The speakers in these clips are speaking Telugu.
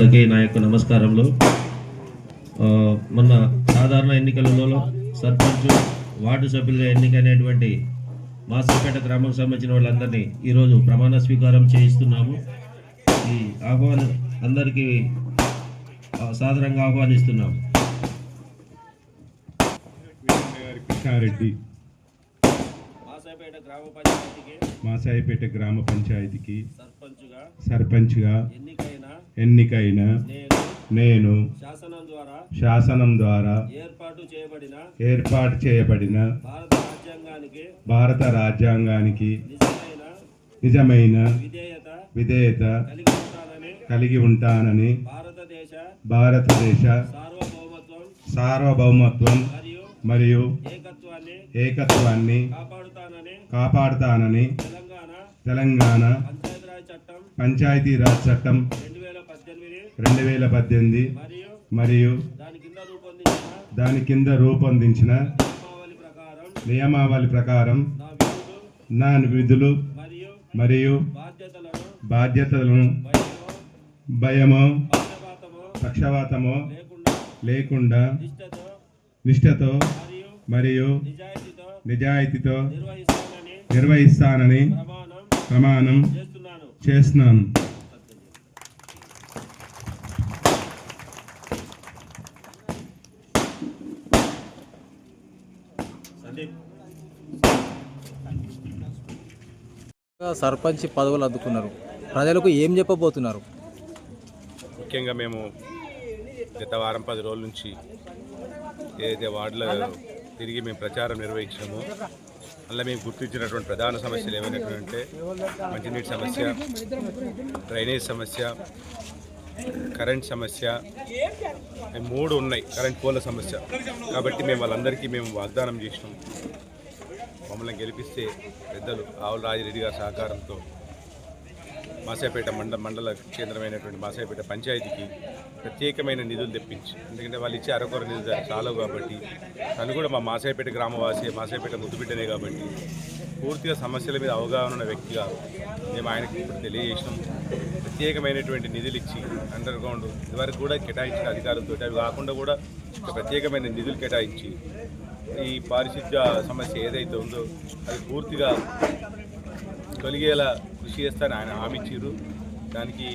యొక్క నమస్కారములు. మొన్న సాధారణ ఎన్నికలలో సర్పంచ్ వార్డు సభ్యులుగా ఎన్నికైనటువంటి మాసపేట గ్రామం సంబంధించిన వాళ్ళందరినీ ఈరోజు ప్రమాణ స్వీకారం చేయిస్తున్నాము. ఈ ఆహ్వాన అందరికీ సాదరంగా ఆహ్వానిస్తున్నాము. కృష్ణారెడ్డి. మాసాపేట గ్రామ పంచాయతీకి మాసాయిపేట గ్రామ పంచాయతీకి సర్పంచ్గా సర్పంచ్గా ఎన్నికైన నేను శాసనం ద్వారా శాసనం ద్వారా ఏర్పాటు చేయబడిన ఏర్పాటు చేయబడిన భారత రాజ్యాంగానికి భారత రాజ్యాంగానికి నిజమైన విధేయత విధేయత కలిగి ఉంటానని భారతదేశ భారతదేశ సార్వభౌమత్వం సార్వభౌమత్వం మరియు ఏకత్వాన్ని ఏకత్వాన్ని కాపాడుతానని కాపాడుతానని తెలంగాణ తెలంగాణ పంచాయతీరాజ్ చట్టం రెండు వేల పద్దెనిమిది మరియు దాని కింద రూపొందించిన నియమావళి ప్రకారం నా విధులు మరియు బాధ్యతలను భయమో భయము పక్షపాతమో లేకుండా నిష్ఠతో మరియు నిజాయితీతో నిర్వహిస్తానని ప్రమాణం ప్రమాణం చేస్తున్నాను. సర్పంచ్ పదవులు అందుకున్నారు ప్రజలకు ఏం చెప్పబోతున్నారు? ముఖ్యంగా మేము గత వారం పది రోజుల నుంచి ఏదైతే వార్డులో తిరిగి మేము ప్రచారం నిర్వహించామో అలా మేము గుర్తించినటువంటి ప్రధాన సమస్యలు ఏమైనటువంటి మంచినీటి సమస్య డ్రైనేజ్ సమస్య కరెంట్ సమస్య మూడు ఉన్నాయి కరెంట్ పోల సమస్య. కాబట్టి మేము వాళ్ళందరికీ మేము వాగ్దానం చేసినాం. మమ్మల్ని గెలిపిస్తే పెద్దలు ఆవుల రాజిరెడ్డి గారి సహకారంతో మాసాపేట మండ మండల కేంద్రమైనటువంటి మాసాపేట పంచాయతీకి ప్రత్యేకమైన నిధులు తెప్పించి ఎందుకంటే వాళ్ళు ఇచ్చే అరకొర నిధులు చాలవు కాబట్టి తను కూడా మా మాసాపేట గ్రామవాసి మాసాపేట ముద్దుబిడ్డనే కాబట్టి పూర్తిగా సమస్యల మీద అవగాహన ఉన్న వ్యక్తిగా మేము ఆయనకి ఇప్పుడు తెలియజేసినాం. ప్రత్యేకమైనటువంటి నిధులు ఇచ్చి అండర్ గ్రౌండ్ ఇదివరకు కూడా కేటాయించిన అధికారులతో అవి కాకుండా కూడా ఒక ప్రత్యేకమైన నిధులు కేటాయించి ఈ పారిశుద్ధ్య సమస్య ఏదైతే ఉందో అది పూర్తిగా తొలగేలా కృషి చేస్తానని ఆయన హామీ ఇచ్చారు దానికి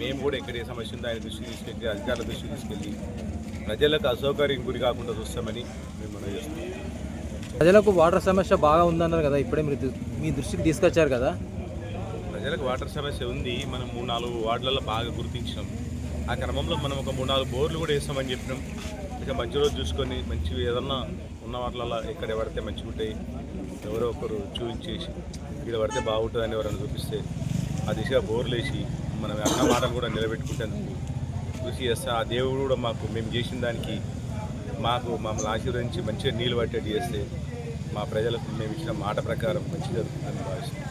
మేము కూడా ఎక్కడ ఏ సమస్య ఉందో ఆయన దృష్టికి తీసుకెళ్ళి అధికారుల దృష్టికి తీసుకెళ్ళి ప్రజలకు అసౌకర్యం గురి కాకుండా చూస్తామని మేము మనం చేస్తున్నాం. ప్రజలకు వాటర్ సమస్య బాగా ఉందన్నారు కదా ఇప్పుడే మీరు మీ దృష్టికి తీసుకొచ్చారు కదా? ప్రజలకు వాటర్ సమస్య ఉంది మనం మూడు నాలుగు వార్డులలో బాగా గుర్తించినాం. ఆ క్రమంలో మనం ఒక మూడు నాలుగు బోర్లు కూడా వేస్తామని చెప్పినాం. ఇక మంచి రోజు చూసుకొని మంచి ఏదన్నా ఉన్న వాటిలలో ఎక్కడ పడితే మంచిగా ఉంటాయి ఎవరో ఒకరు చూపించేసి ఇక్కడ పడితే బాగుంటుందని ఎవరైనా చూపిస్తే ఆ దిశగా బోర్లేసి మనం అన్న మాటలు కూడా నిలబెట్టుకుంటేందుకు కృషి చేస్తే ఆ దేవుడు కూడా మాకు మేము చేసిన దానికి మాకు మమ్మల్ని ఆశీర్వదించి మంచిగా నీళ్ళు పట్టేట్టు చేస్తే మా ప్రజలకు మేము ఇచ్చిన మాట ప్రకారం మంచి జరుగుతుందని భావిస్తున్నాం.